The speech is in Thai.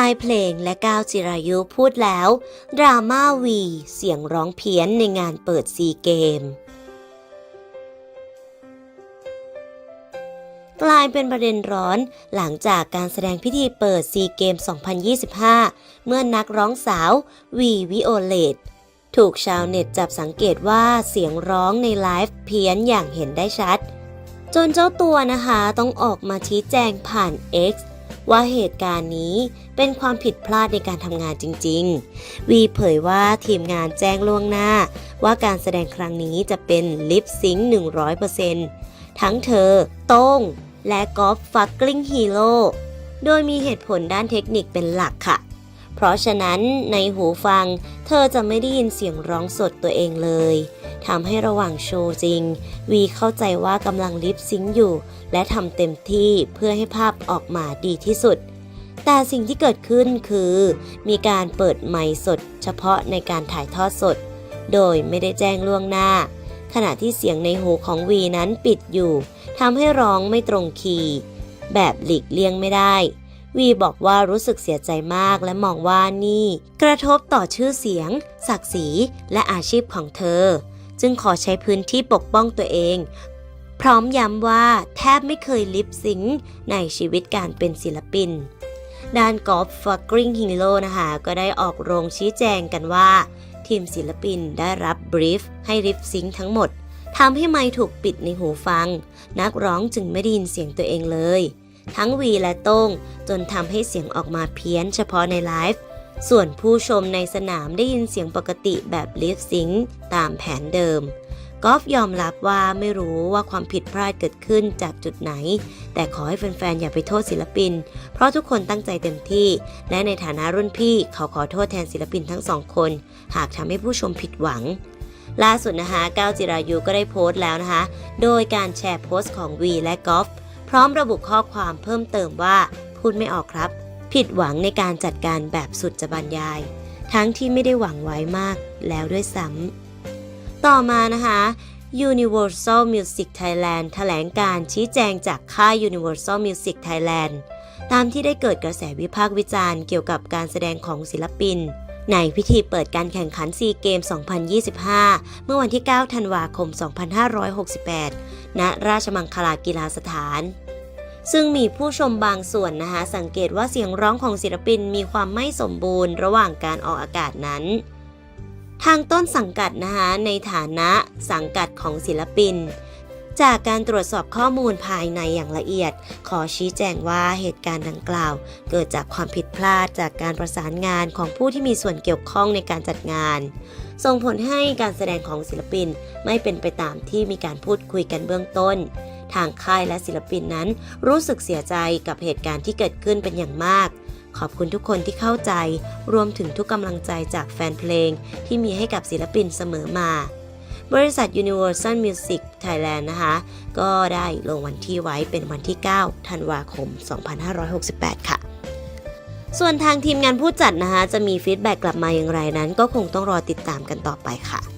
ค่ายเพลงและก้าวจิรายุพูดแล้ว ดราม่าวีเสียงร้องเพี้ยนในงานเปิดซีเกม กลายเป็นประเด็นร้อนหลังจากการแสดงพิธีเปิดซีเกม 2025 เมื่อนักร้องสาววีวิโอเลตถูกชาวเน็ตจับสังเกตว่าเสียงร้องในไลฟ์เพี้ยนอย่างเห็นได้ชัด จนเจ้าตัวนะคะต้องออกมาชี้แจงผ่าน X ว่าเหตุการณ์นี้เป็นความผิดพลาดในการทำงานจริง ๆ วีเผยว่าทีมงานแจ้งล่วงหน้า ว่าการแสดงครั้งนี้จะเป็นลิปซิงค์100%ทั้งเธอ โต้ง และกอล์ฟฟักกลิ้งฮีโร่โดยมีเหตุผลด้านเทคนิคเป็นหลักค่ะ เพราะฉะนั้นในหูฟัง เธอจะไม่ได้ยินเสียงร้องสดตัวเองเลย ทำให้ระหว่างโชว์จริง วีเข้าใจว่ากำลังลิปซิงค์อยู่ และทำเต็มที่เพื่อให้ภาพออกมาดีที่สุด แต่สิ่งที่เกิดขึ้นคือ มีการเปิดไมค์สด เฉพาะในการถ่ายทอดสด โดยไม่ได้แจ้งล่วงหน้า ขณะที่เสียงในหูของวีนั้นปิดอยู่ทำให้ร้องไม่ตรงคีย์แบบหลีกเลี่ยงไม่ได้วีบอกว่ารู้สึกเสียใจมากและมองว่านี่ กระทบต่อชื่อเสียง ศักดิ์ศรีและอาชีพของเธอ จึงขอใช้พื้นที่ปกป้องตัวเอง พร้อมย้ำว่าแทบไม่เคยลิปซิงค์ในชีวิตการเป็นศิลปิน ด้านกอล์ฟฟักกริงฮิโร่นะคะก็ได้ออกโรงชี้แจงกันว่า ทีมศิลปินได้รับบรีฟให้ลิปซิงค์ทั้งหมดทำให้ไมค์ถูกปิดในหูฟัง นักร้องจึงไม่ได้ยินเสียงตัวเองเลย ทั้งวีและโต้งจนทำให้เสียงออกมาเพี้ยนเฉพาะในไลฟ์ ส่วนผู้ชมในสนามได้ยินเสียงปกติแบบลิฟซิงค์ตามแผนเดิม กอล์ฟยอมรับว่าไม่รู้ว่าความผิดพลาดเกิดขึ้นจากจุดไหน แต่ขอให้แฟนๆ อย่าไปโทษศิลปิน เพราะทุกคนตั้งใจเต็มที่ และในฐานะรุ่นพี่เขาขอโทษแทนศิลปินทั้งสองคน หากทำให้ผู้ชมผิดหวังล่าสุดนะคะก้าวจิรายุก็ได้โพสต์แล้วนะคะ โดยการแชร์โพสต์ของวีและกอล์ฟพร้อมระบุข้อความเพิ่มเติมว่าพูดไม่ออกครับ ผิดหวังในการจัดการแบบสุดจะบรรยาย ทั้งที่ไม่ได้หวังไว้มากแล้วด้วยซ้ำต่อมานะคะ Universal Music Thailand แถลงการชี้แจงจากค่าย Universal Music Thailand ตามที่ได้เกิดกระแสวิพากษ์วิจารณ์เกี่ยวกับการแสดงของศิลปิน ในพิธีเปิดการแข่งขันซีเกม 2025 เมื่อวันที่ 9 ธันวาคม 2568 ณ ราชมังคลากีฬาสถาน ซึ่งมีผู้ชมบางส่วนนะคะ สังเกตว่าเสียงร้องของศิลปินมีความไม่สมบูรณ์ระหว่างการออกอากาศนั้น ทางต้นสังกัดนะคะในฐานะสังกัดของศิลปิน จากการตรวจสอบข้อมูลภายในอย่างละเอียด ขอชี้แจงว่าเหตุการณ์ดังกล่าว เกิดจากความผิดพลาดจากการประสานงานของผู้ที่มีส่วนเกี่ยวข้องในการจัดงาน ส่งผลให้การแสดงของศิลปินไม่เป็นไปตามที่มีการพูดคุยกันเบื้องต้น ทางค่ายและศิลปินนั้น รู้สึกเสียใจกับเหตุการณ์ที่เกิดขึ้นเป็นอย่างมาก ขอบคุณทุกคนที่เข้าใจ รวมถึงทุกกำลังใจจากแฟนเพลง ที่มีให้กับศิลปินเสมอมาบริษัท Universal Music Thailand นะคะ ก็ได้ลงวันที่ไว้เป็นวันที่ 9 ธันวาคม 2568 ค่ะ ส่วนทางทีมงานผู้จัดนะคะ จะมีฟีดแบ็กกลับมาอย่างไรนั้น ก็คงต้องรอติดตามกันต่อไปค่ะ